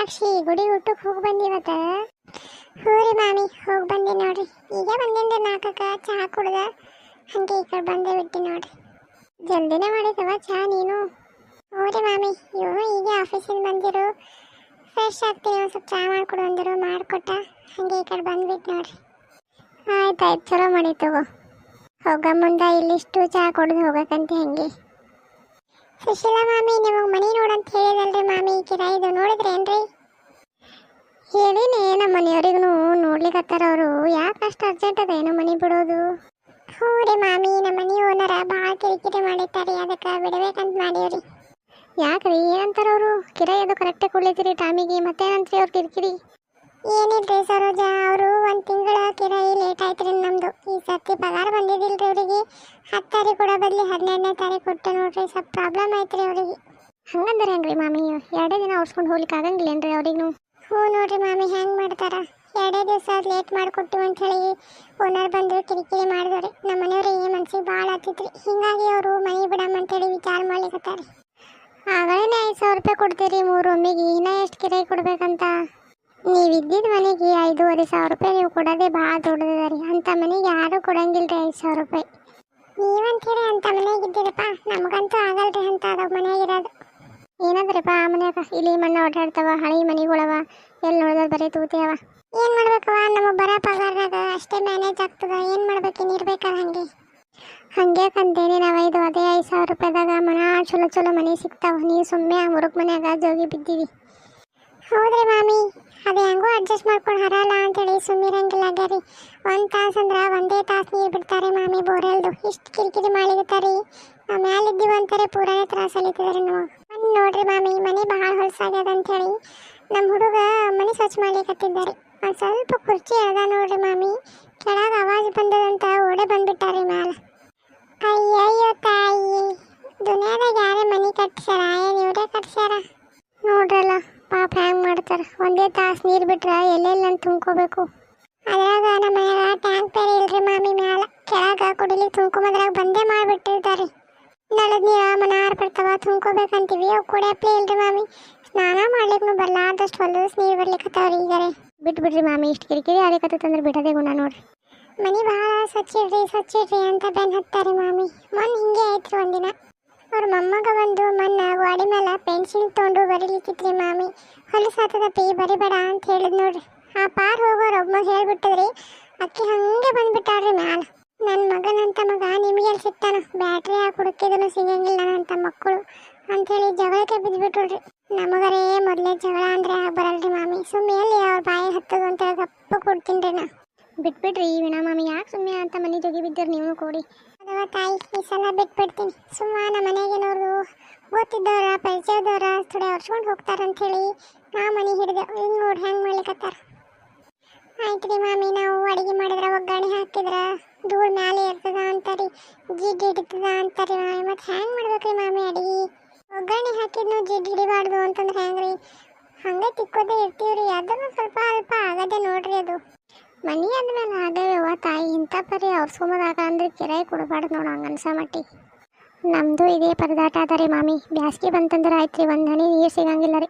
ಮೀನಾಕ್ಷಿ ಗುಡಿ ಊಟಕ್ಕೆ ಹೋಗಿ ಬಂದಿವತ್ತ ಹ್ಞೂ ರೀ ಮಾಮಿ, ಹೋಗಿ ಬಂದಿ ನೋಡ್ರಿ. ಈಗ ಬಂದಿಂದ ನಾಲ್ಕಕ್ಕೆ ಚಹಾ ಕುಡ್ದ. ಹಂಗೆ ಈ ಕಡೆ ಬಂದೇ ಬಿಟ್ಟಿ ನೋಡ್ರಿ. ಜಲ್ದಿನೇ ಮಾಡಿದವ ಚಹಾ ನೀನು? ಹ್ಞೂ ರೀ ಮಾಮಿ ಇವು ಈಗ ಆಫೀಸಿಂದ ಬಂದಿರು. ಫ್ರೆಶ್ ಆಗ್ತೀನಿ, ಒಂದು ಸ್ವಲ್ಪ ಚಹಾ ಮಾಡ್ಕೊಡು ಅಂದರು, ಮಾಡಿಕೊಟ್ಟ. ಹಂಗೆ ಈ ಕಡೆ ಬಂದ್ಬಿಟ್ಟು ನೋಡ್ರಿ. ಆಯ್ತು ಚಲೋ ಮಾಡಿ ತಗೋ. ಹೋಗ ಮುಂದೆ, ಇಲ್ಲಿಷ್ಟು ಚಹಾ ಕುಡ್ದು ಹೋಗಕ್ಕಂತ ಹೆಂಗೆ. ಸುಶೀಲಾ ಮಾಮಿ, ನಿಮಗೆ ಮನೆ ನೋಡಂತ ಹೇಳಿದಲ್ರಿ ಮಾಮಿ, ಕಿರಾಯಿದು ನೋಡಿದ್ರೇನ್ರಿ? ಹೇಳಿನಿ ನಮ್ಮ ಮನೆಯವ್ರಿಗೂ ನೋಡ್ಲಿಕತ್ತಾರ ಅವರು. ಯಾಕೆ ಅಷ್ಟು ಅರ್ಜೆಂಟ್ ಅದ? ಏನೋ ಮನಿ ಬಿಡೋದು. ಹ್ಞೂ ರೀ ಮಾಮಿ ನಮ್ಮ ಮನೆ ಓನರ ಭಾಳ ಕಿರಿಕಿರಿ ಮಾಡಿರ್ತಾರೆ ಅದಕ್ಕೆ ಬಿಡಬೇಕಂತ ಮಾಡೀವ್ರಿ. ಯಾಕ್ರಿ? ಏನಂತಾರ ಅವರು? ಕಿರಾಯಿ ಅದು ಕರೆಕ್ಟಾಗಿ ಕೊಡ್ಲಿತ್ತೀರಿ ಟೈಮಿಗೆ ಮತ್ತೇನಂತ್ರಿ ಅವ್ರು ಕಿರಿಕಿರಿ? ಏನಿಲ್ರಿ ಸರೋಜ ಅವರು? ಒಂದು ತಿಂಗಳ ಕಿರಾಯಿ ಲೇಟ್ ಆಯ್ತ್ರಿ ನಮ್ಮದು ಈ ಸರ್ತಿ ಪಗಾರ ಬಂದಿದ್ದಿಲ್ರಿ ಅವರಿಗೆ. ಹತ್ತು ತಾರೀಕು ಕೂಡ ಬದಲಿ ಹದಿನೆಂಟನೇ ತಾರೀಕು ಕೊಟ್ಟೆ ನೋಡ್ರಿ. ಸ್ವಲ್ಪ ಪ್ರಾಬ್ಲಮ್ ಐತ್ರಿ ಅವರಿಗೆ. ಹಂಗಂದ್ರೆ ಏನ್ರಿ ಮಾಮಿ? ಎರಡೇ ದಿನ ಓಡಿಸ್ಕೊಂಡು ಹೋಗ್ಲಿಕ್ಕೆ ಆಗಂಗಿಲ್ಲ ಏನ್ರಿ ಅವ್ರಿಗೂ ಹ್ಞೂ ನೋಡ್ರಿ ಮಾಮಿ, ಹೆಂಗೆ ಮಾಡ್ತಾರ? ಎರಡೇ ದಿವಸ ಲೇಟ್ ಮಾಡಿಕೊಟ್ಟಿವಿ ಅಂತ ಹೇಳಿ ಓನರ್ ಬಂದು ಕಿರಿಕಿರಿ ಮಾಡಿದ್ರಿ ನಮ್ಮ ಮನೆಯವ್ರಿಗೆ ಮನ್ಸಿಗೆ ಭಾಳ ಹತ್ತಿತ್ರಿ ಹಿಂಗಾಗಿ ಅವರು ಮನೆ ಬಿಡಮ್ಮ ಅಂತೇಳಿ ವಿಚಾರ ಮಾಡ್ಲಿಕತ್ತಾರ. ಆಗಳೇ ಐದು ಸಾವಿರ ರೂಪಾಯಿ ಕೊಡ್ತೀರಿ ಮೂರು ಒಮ್ಮೆಗೆ ಇನ್ನೂ ಎಷ್ಟು ಕಿರಾಯಿ ಕೊಡ್ಬೇಕಂತ? ನೀವು ಇದ್ದಿದ್ದ ಮನೆಗೆ ಐದೂವರೆ ಸಾವಿರ ರೂಪಾಯಿ ನೀವು ಕೊಡೋದೇ ಭಾಳ ದೊಡ್ಡದ ರೀ ಅಂಥ ಮನೆಗೆ ಯಾರೂ ಕೊಡಂಗಿಲ್ಲ ರೀ ಐದು ಸಾವಿರ ರೂಪಾಯಿ. ನೀವಂತೀರಿ ಅಂಥ ಮನೆಗೆ ಇದ್ದೀರಪ್ಪ, ನಮಗಂತೂ ಆಗಲ್ರಿ ಅಂತ ಅದ ಮನೆಯಾಗಿರೋದು ಏನಂದ್ರಪ್ಪ ಆ ಮನ್ಯಾಗ ಇಲ್ಲಿ ಮಣ್ಣು ಓಡಾಡ್ತಾವ ಹಳಿ ಮನೆಗಳವ ಎಲ್ಲಿ ನೋಡಿದ್ರೆ ಬರೀ ತೂತಿ ಅವ. ಏನು ಮಾಡ್ಬೇಕವ ನಮ್ಮ ಬರ ಪಗಾರದಾಗ ಅಷ್ಟೇ ಮ್ಯಾನೇಜ್ ಆಗ್ತದ. ಏನು ಮಾಡ್ಬೇಕು? ಇರ್ಬೇಕಲ್ಲ ಹಾಗೆ. ಹಂಗೆ ಕಂತೇನೆ ನಾವು ಐದು ಅದೇ ಐದು ಸಾವಿರ ರೂಪಾಯಿದಾಗ ಮನ ಚಲೋ ಚಲೋ ಮನೆ ಸಿಗ್ತಾವ. ನೀವು ಸುಮ್ಮನೆ ಮುರುಕ್ ಮನ್ಯಾಗ ಜೋಗಿ ಬಿದ್ದೀವಿ ಹೌದ್ರಿ ಮಾಮಿ. ಅದು ಹೆಂಗೋ ಅಡ್ಜಸ್ಟ್ ಮಾಡ್ಕೊಂಡು ಹರಲ್ಲ ಅಂತೇಳಿ ಸುಮ್ಮಿರಂಗಿಲ್ಲ ಆಗ್ಯಾರಿ ಒಂದು ತಾಸು ಅಂದ್ರೆ ಒಂದೇ ತಾಸು ನೀರು ಬಿಡ್ತಾರೆ ಮಾಮಿ ಬೋರೆಲ್ದು ಇಷ್ಟು ಕಿರಿಕಿರಿ ಮಾಡಿರ್ತಾರೆ. ನಾವು ಮ್ಯಾಲಿದ್ದೀವಿ ಅಂತಾರೆ ಪೂರಾನೇ ತ್ರಾಸ ಅಲಿತಿದಾರೆ ನಾವು ನೋಡ್ರಿ ಮಾಮಿ ಮನೆ ಬಹಳ ಹೊಲಸಾಗ್ಯದ ಅಂತೇಳಿ. ನಮ್ಮ ಹುಡುಗ ಮನೆ ಸ್ವಚ್ಛ ಮಾಡ್ಲಿಕ್ಕತ್ತಿದ್ದಾರೆ ಒಂದು ಸ್ವಲ್ಪ ಕುರ್ಚಿ ಎಳ್ದ ನೋಡ್ರಿ ಮಾಮಿ. ಕೆಳಗೆ ಆವಾಜ್ ಬಂದದಂತ ಓಡೆ ಬಂದ್ಬಿಟ್ಟಾರಿ ಮ್ಯಾಲ ಅಯ್ಯಯ್ಯೋ ತಾಯಿ ದುನಿಯಾದಾಗ ಯಾರೇ ಮನೆ ಕಟ್ಸ್ಯಾರ, ಏನು ಇವರೇ ಕಟ್ಸ್ಯಾರ? ನೋಡ್ರಲ್ಲ, ಪಾಪ ಹ್ಯಾಂಗ್ ಮಾಡ್ತಾರ. ಒಂದೇ ತಾಸು ನೀರು ಬಿಟ್ರೆ ಎಲ್ಲೆಲ್ಲ ಅಂತ ತುಂಬ್ಕೋಬೇಕು? ಅದ್ರಾಗ ನಮ್ಮ ಮನೆಯಾಗ ಟ್ಯಾಂಕ್ ಬೇರೆ ಇಲ್ರಿ ಮಾಮಿ ಮ್ಯಾಲ. ಕೆಳಗ ಕುಡಿಲಿಕ್ಕೆ ತುಂಬ್ಕೊಂಬದ್ರಾಗ ಬಂದೇ ಮಾಡಿಬಿಟ್ಟಿರ್ತಾರೆ ನಳದ ನೀರ ಮನಾರ್ ಬರ್ತಾವ ತುಂಬ್ಕೋಬೇಕಂತೀವಿ ಅವು ಕುಡಿಯಪ್ಲೇ ಇಲ್ರಿ ಮಾಮಿ. ಸ್ನಾನ ಮಾಡ್ಲಿಕ್ಕೂ ಬರ್ಲಾರ್ದಷ್ಟು ಹೊಲದ ನೀರು ಬರ್ಲಿಕ್ಕತ್ತಾವ್ರಿ ಈಗಾರೆ. ಬಿಟ್ಬಿಡ್ರಿ ಮಾಮಿ, ಇಷ್ಟು ಕಿರಿಕಿರಿ ಆಗ್ಲಿಕ್ಕತ್ತಂದ್ರೆ ಬಿಡೋದೇ ಗುಣ ನೋಡ್ರಿ. ಮನೆ ಭಾಳ ಸ್ವಚ್ಛ ಇಡ್ರಿ ಸ್ವಚ್ಛ ಇಡ್ರಿ ಅಂತ ಬೆನ್ ಹತ್ತಾರೆ ಮಾಮಿ. ಮೊನ್ನೆ ಹಿಂಗೆ ಆಯ್ತು ಒಂದಿನ. ಅವ್ರ ಮೊಮ್ಮಗ ಬಂದು ಮೊನ್ನ ಗಾಡಿ ಮೇಲೆ ಪೆನ್ಸಿಲ್ ತೊಗೊಂಡು ಬರೀಲಿಕ್ಕಿತ್ರಿ ಮಾಮಿ. ಹೊಲಸಾತದ ಪಿ, ಬರಿಬೇಡ ಅಂತ ಹೇಳಿದ್ ನೋಡ್ರಿ. ಆ ಪಾರ್ ಹೋಗೋರು ಒಬ್ಬ ಹೇಳ್ಬಿಟ್ಟದ್ರಿ, ಅಕ್ಕಿ ಹಂಗೆ ಬಂದ್ಬಿಟ್ಟಾಳ್ರಿ ಮ್ಯಾಲ. ನನ್ನ ಮಗನಂತ ಮಗ ನಿಮಗೆ ಸಿಗ್ತಾನ? ಬ್ಯಾಟ್ರಿ ಹಾಕಿ ಹುಡುಕಿದ್ರು ಸಿಗಂಗಿಲ್ಲ ಅಂತ ಮಕ್ಕಳು ಅಂಥೇಳಿ ಜಗಳಕ್ಕೆ ಬಿದ್ದುಬಿಟ್ರಿ ನಮಗರೇ ಮೊದಲೇ ಜಗಳ ಅಂದರೆ ಬರಲ್ರಿ ಮಾಮಿ. ಸುಮ್ಮನೆ ಎಲ್ಲಿ ಅವ್ರ ಬಾಯಿ ಹತ್ತದು ಅಂತ ಗಪ್ಪ ಕೊಡ್ತೀನಿ ರೀ ನಾ. ಬಿಟ್ಬಿಡ್ರಿ ವಿನಾ ಮಾಮಿ ಯಾಕೆ ಸುಮ್ಮನೆ ಅಂತ ಮನೆ ಜೊಗಿ ಬಿದ್ದರು ನೀವು ಕೊಡಿ. ಅದವ ತಾಯಿ ಈ ಸಲ ಬಿಟ್ಬಿಡ್ತೀನಿ. ಸುಮ್ಮ ನಮ್ಮ ಮನೆಗೇನವ್ರು ಗೊತ್ತಿದ್ದವ್ರ ಪರಿಚಯದವ್ರ ಥೋಡೆ ಹೊರ್ಸ್ಕೊಂಡು ಹೋಗ್ತಾರೆ ಅಂಥೇಳಿ ನಾ ಮನೆ ಹಿಡಿದೆ. ಹಿಂಗೆ ನೋಡಿ ಹೆಂಗೆ ಮಾಡ್ಲಿಕ್ಕತ್ತಾರ ಆಯ್ತು ರೀ ಮಾಮಿ ನಾವು ಅಡುಗೆ ಮಾಡಿದ್ರೆ ಒಗ್ಗರಣೆ ಹಾಕಿದ್ರ. ಧೂಳ್ ಮ್ಯಾಲೆ ಇರ್ತದ ಅಂತಾರಿ, ಜಿಡ್ ಹಿಡಿತದ ಅಂತಾರಿ ಮಾಮಿ. ಮತ್ತೆ ಹೆಂಗೆ ಮಾಡ್ಬೇಕ್ರಿ ಮಾಮಿ ಅಡಿಗೆ? ಒಗ್ಗರಣೆ ಹಾಕಿದ್ನು ಜಿಡ್ ಹಿಡಿಬಾರ್ದು ಅಂತಂದ್ರೆ ಹೆಂಗ್ರಿ? ಹಂಗೆ ತಿಕ್ಕೋದೇ ಇರ್ತೀವ್ರಿ. ಅದನ್ನು ಸ್ವಲ್ಪ ಅಲ್ಪ ಆಗದೆ ನೋಡ್ರಿ ಅದು. ಮನಿ ಅಂದ್ಮೇಲೆ ಅವ ತಾಯಿ. ಇಂಥ ಪರಿ ಅವ್ರಸ್ಕೊಂಬದಾಗ ಅಂದ್ರೆ ಕಿರಾಯಿ ಕೊಡಬಾರ್ದು ನೋಡು ಹಂಗೆ ಅನ್ಸ ಮಟ್ಟಿ. ನಮ್ಮದು ಇದೇ ಪರದಾಟ ಅದ ರೀ ಮಾಮಿ. ಬ್ಯಾಸ್ಗೆ ಬಂತಂದ್ರೆ ಆಯ್ತು ರೀ ಒಂದು ಹನಿ ನೀರು ಸಿಗಂಗಿಲ್ಲ ರೀ.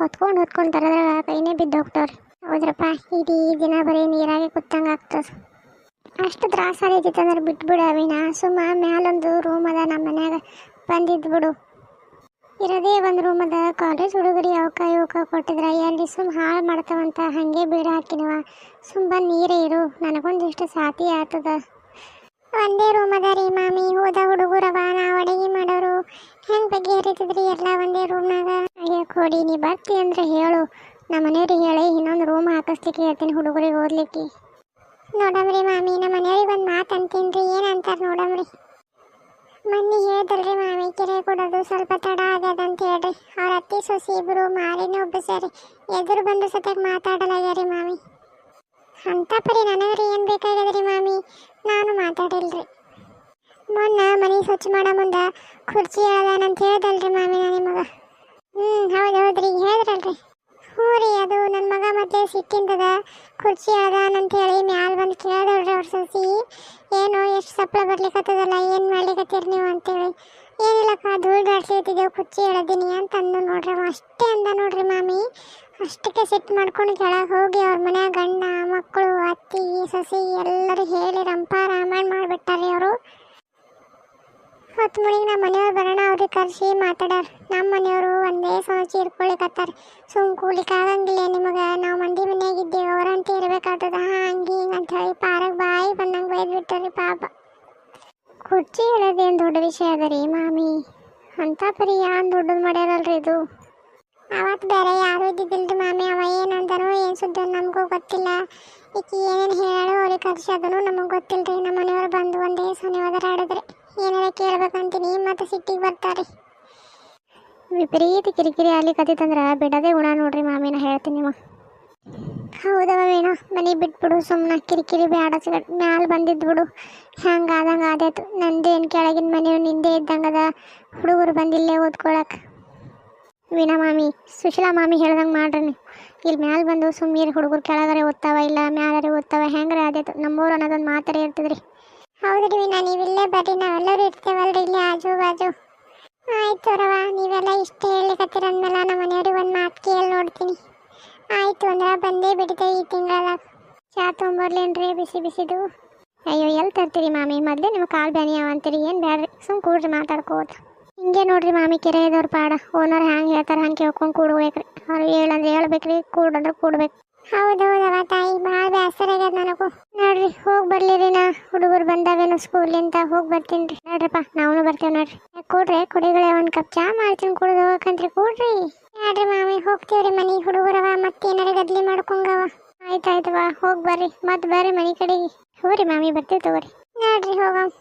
ಹೊತ್ಕೊಂಡು ಹೊತ್ಕೊಂಡು ತರದ್ರೆ ಕೈನೇ ಬಿದ್ದು ಹೋಗ್ತಾವ್ರಿ ಹೌದ್ರಪ್ಪ, ಇಡೀ ದಿನ ಬರೀ ನೀರಾಗೆ ಕುತ್ತಂಗೆ ಆಗ್ತದೆ. ಅಷ್ಟು ತ್ರಾಸ ಆಗೈತಿತ್ತಂದ್ರೆ ಬಿಟ್ಬಿಡು ಅವಿನ. ಸುಮ್ಮ ಮ್ಯಾಲೊಂದು ರೂಮ್ ಅದ ನಮ್ಮ ಮನ್ಯಾಗ ಬಂದಿದ್ದು ಬಿಡು. ಇರೋದೇ ಒಂದು ರೂಮ್ ಅದ ಕಾಲೇಜ್ ಹುಡುಗರಿ ಅವಕ ಇವಕ ಕೊಟ್ಟಿದ್ರ, ಎಲ್ಲಿ ಸುಮ್ ಹಾಳು ಮಾಡ್ತಾವಂತ, ಹಾಗೆ ಬೀಡ ಹಾಕಿನವ. ಸುಮ್ಮ ನೀರೇ ಇರು, ನನಗೊಂದಿಷ್ಟು ಸಾತಿ ಆಗ್ತದ ಒಂದೇ ರೂಮ್ ಅದ ರೀ ಮಾಮಿ ಹೋದ ಹುಡುಗರವ ನಾವು ಅಡಿಗೆ ಮಾಡೋರು. ಹೆಂಗೆ ಬಗೆಹರಿತದ್ರಿ ಎಲ್ಲ ಒಂದೇ ರೂಮ್ನಾಗ ಅಯ್ಯೋ ಕೊಡಿ, ನೀ ಬರ್ತಿ ಅಂದ್ರೆ ಹೇಳು. ನಮ್ಮ ಮನೆಯವ್ರಿಗೆ ಹೇಳಿ, ಇನ್ನೊಂದು ರೂಮ್ ಹಾಕಿಸ್ಲಿಕ್ಕೆ ಹೇಳ್ತೀನಿ ಹುಡುಗರಿಗೆ ಓದ್ಲಿಕ್ಕೆ. ನೋಡಮ್ರಿ ಮಾಮಿ, ನಮ್ಮ ಮನೆಯವ್ರಿಗೆ ಒಂದು ಮಾತು ಅಂತೀನಿ ಅಂತಾರೆ ನೋಡಮ್ರಿ. ಮೊನ್ನೆ ಹೇಳ್ದಲ್ರಿ ಮಾಮಿ, ಕೆರೆ ಕೊಡೋದು ಸ್ವಲ್ಪ ತಡ ಆಗ್ಯದ ಅಂತ ಹೇಳ್ರಿ. ಅವ್ರ ಅತ್ತಿ, ಸೊಸಿ ಇಬ್ರು ಮಾರಿನ ಸರಿ ಎದುರು ಬಂದು ಸತ್ಯಾಗ ಮಾತಾಡಲಾಗ್ಯಾರಿ ಮಾಮಿ. ಅಂತ ಪರಿ ನನಗ್ರಿ ಏನು ಬೇಕಾಗ್ಯದ್ರಿ ಮಾಮಿ? ನಾನು ಮಾತಾಡಿಲ್ರಿ. ಮೊನ್ನೆ ಮನೆ ಸ್ವಚ್ಛ ಮಾಡೋ ಮುಂದೆ ಕುರ್ಚಿ ಹೇಳ್ದಾನಂತ ಹೇಳ್ದಲ್ರಿ ಮಾಮಿ ನಾನು ನಿಮಗೆ. ಹ್ಞೂ ಹೌದು ಹೌದ್ರಿ, ಹೇಳಿದ್ರಲ್ರಿ. ಹ್ಞೂ ರೀ, ಅದು ನನ್ನ ಮಗ ಮತ್ತೆ ಸಿಟ್ಟಿಂದದ, ಕುರ್ಚಿ ಹೇಳ್ದಾನಂತ ಹೇಳಿ ಮ್ಯಾಲ ಬಂದು ಕೇಳ್ದಲ್ರಿ ಅವ್ರ ಸಸಿ. ಏನು ಎಷ್ಟು ಸಪ್ಲ ಬರ್ಲಿಕ್ಕತ್ತದಲ್ಲ ಏನು ಮಾಡ್ಲಿಕ್ಕತ್ತೀರಿ ನೀವು ಅಂತೇಳಿ. ಏನಿಲ್ಲಪ್ಪ, ಧೂಳು ದಾಡ್ಸ್ಲಿತ್ತಿದ್ದೇವೆ ಕುರ್ಚಿ ಹೇಳದೀನಿ ಅಂತ ಅಂದು ನೋಡ್ರಿ ಅಷ್ಟೇ ಅಂದ ನೋಡ್ರಿ ಮಾಮಿ. ಅಷ್ಟಕ್ಕೆ ಸಿಟ್ಟು ಮಾಡ್ಕೊಂಡು ಕೆಳಗೆ ಹೋಗಿ ಅವ್ರ ಮನ್ಯಾಗ ಗಂಡ ಮಕ್ಕಳು ಅತ್ತಿ, ಸಸಿ ಎಲ್ಲರೂ ಹೇಳಿ ರಂಪ, ರಾಮಾಯಣ ಮಾಡಿಬಿಟ್ಟಾರೆ ಅವರು. ಹೊತ್ತು ಮುಳಿಗೆ ನಮ್ಮ ಮನೆಯವ್ರು ಬರೋಣ ಅವ್ರಿಗೆ ಕರೆಸಿ ಮಾತಾಡ್ಯಾರ ನಮ್ಮ ಮನೆಯವರು ಒಂದೇ ಸಮ ಚೀರ್ಕೊಳಿಕತ್ತಾರ ಸುಮ್ ಕೂಲಿಕ್ಕೆ ಆಗಂಗಿಲ್ಲ ನಿಮಗೆ, ನಾವು ಮಂದಿ ಮನೆಯಾಗಿದ್ದೇವೆ, ಅವರಂತ ಇರ್ಬೇಕಾಗ್ತದ ಹಂಗೆ ಹಿಂಗೆ ಅಂತ ಹೇಳಿ ಪಾರಕ್ಕೆ ಬಾಯಿ ಬಂದಂಗೆ ಬೈದು ಪಾಪ. ಕುರ್ಚಿ ಹೇಳೋದೇನು ದೊಡ್ಡ ವಿಷಯ ಅದ ರೀ ಮಾಮಿ? ಅಂತ ಪರಿ ಯಾನ್ ದೊಡ್ಡದು ಮಾಡ್ಯಾರಲ್ರಿ ಇದು? ಅವತ್ತು ಬೇರೆ ಯಾರು ಇದ್ದಿದ್ದಿಲ್ರಿ ಮಾಮಿ, ಅವ ಏನು ಅಂದನೋ, ಏನು ಸುದ್ದಿ ನಮಗೂ ಗೊತ್ತಿಲ್ಲ. ಈಕಿ ಏನೇನು ಹೇಳೋ ಅವ್ರಿಗೆ ಕರ್ಸಿ ಅದನ್ನು ನಮಗೆ ರೀ ನಮ್ಮ ಮನೆಯವ್ರು ಬಂದು ಒಂದೇ ಸೊನ್ನೆ ಒದರಾಡಿದ್ರೆ. ಏನಾರ ಕೇಳ್ಬೇಕಂತೀನಿ, ಮತ್ತೆ ಸಿಟ್ಟಿಗೆ ಬರ್ತಾರೆ. ವಿಪರೀತ ಕಿರಿಕಿರಿ ಆಗ್ಲಿ ಕತ್ತಿತ್ತಂದ್ರೆ ಬಿಡದೆ ಗುಣ ನೋಡ್ರಿ ಮಾಮಿನ ಹೇಳ್ತೀನಿ ನಿಮ್ಮ ಹೌದಾ ಮಾಮೇನ ಮನೆ ಬಿಟ್ಬಿಡು ಸುಮ್ಮನೆ ಕಿರಿಕಿರಿ ಬೇಡ ಮ್ಯಾಲ ಬಂದಿದ್ದು ಬಿಡು. ಹ್ಯಾಂಗೆ ಆದಂಗೆ ಆದಾಯ್ತು? ಏನು ಕೆಳಗಿನ ಮನೆಯವ್ ನಿಂದೆ ಇದ್ದಂಗದ ಹುಡುಗರು ಬಂದಿಲ್ಲೇ ಓದ್ಕೊಳಕ್ಕೆ ವೀಣಾ ಮಾಮಿ, ಸುಶೀಲಾ ಮಾಮಿ ಹೇಳ್ದಂಗೆ ಮಾಡ್ರಿ ನೀವು. ಇಲ್ಲಿ ಮ್ಯಾಲೆ ಬಂದು ಸುಮ್ಮನೆ ಹುಡುಗರು ಕೆಳಗರೆ ಓದ್ತಾವ ಇಲ್ಲ ಮ್ಯಾಲರೆ ಓದ್ತಾವ ಹೆಂಗ್ರೆ ಆದಾಯ್ತು? ನಮ್ಮೂರು ಅನ್ನೋದೊಂದು ಮಾತರೆ ಇರ್ತದ್ರಿ. ಹೌದ್ರಿ ವೀಣಾ ನೀವಿಲ್ಲೇ ಬರ್ರಿ, ನಾವೆಲ್ಲರೂ ಇರ್ತೇವಲ್ರಿ ಇಲ್ಲಿ ಆಜು ಬಾಜು. ಆಯ್ತು ರವ, ನೀವೆಲ್ಲ ಇಷ್ಟ ಹೇಳಿಕತ್ತೀರ ಅಂದ್ಮೇಲೆ ನಮ್ಮ ಮನೆಯವ್ರಿಗೆ ಒಂದು ಮಾತು ಕೇಳಿ ನೋಡ್ತೀನಿ. ಆಯ್ತು ಅಂದ್ರೆ ಬಂದೇ ಬಿಡ್ತೆ ಈ ತಿಂಗಳ ಚಾ ತೊಗೊಂಬರ್ಲೇನ್ರಿ ಬಿಸಿ ಬಿಸಿದು. ಅಯ್ಯೋ ಎಲ್ಲಿ ತರ್ತೀರಿ ಮಾಮಿ? ಮೊದಲೇ ನಿಮ್ಮ ಕಾಲು ಬ್ಯಾನಿ ಅವ ಅಂತೀರಿ, ಏನು ಬೇಡ್ರಿ ಸುಮ್ ಕೂಡ್ರಿ ಮಾತಾಡ್ಕೋತ. ಹಿಂಗೆ ನೋಡ್ರಿ ಮಾಮಿ ಕೆರೆ ಇದ್ದವ್ರ ಪಾಡ. ಓನರ್ ಹ್ಯಾಂಗೆ ಹೇಳ್ತಾರೆ ಹಂಗೆ ಕೇಳ್ಕೊಂಡು ಕೂಡ್ಬೇಕ್ರಿ. ಅವ್ರು ಹೇಳಂದ್ರೆ ಹೇಳ್ಬೇಕ್ರಿ, ಕೂಡಂದ್ರೆ ಕೂಡ್ಬೇಕು. ಹೌದೌದವ ತಾಯಿ, ಭಾಳ ಬೇಸರ ಆಗ್ಯದ ನನಗೂ. ನೋಡ್ರಿ, ಹೋಗಿ ಬರ್ಲಿರಿ ನಾ. ಹುಡುಗರು ಸ್ಕೂಲ್ ಸ್ಕೂಲಿಂದ ಹೋಗಿ ಬರ್ತೀನಿ ರೀ ನೋಡ್ರಪ್ಪ ನಾವು ಬರ್ತೇವೆ ನೋಡ್ರಿ. ಕೊಡ್ರಿ, ಕುಡಿಗಳೇ ಒಂದು ಕಪ್ ಚಾ ಮಾಡ್ತೀನಿ, ಕುಡಿದು ಹೋಗಕಂತ್ರಿ, ಕೊಡ್ರಿ. ಯಾರ್ರಿ ಮಾಮಿ, ಹೋಗ್ತೀವ್ರಿ ಮನೆ ಹುಡುಗರವ ಮತ್ತೇನಾರ ಗದ್ಲಿ ಮಾಡ್ಕೊಂಗವ ಆಯ್ತಾಯ್ತವ ಹೋಗಿ ಬರ್ರಿ. ಮತ್ತೆ ಬರ್ರಿ ಮನೆ ಕಡೆಗೆ. ಹೋಗ್ರಿ ಮಾಮಿ, ಬರ್ತೀವಿ ತಗೋರಿ. ನೋಡ್ರಿ, ಹೋಗಮ್.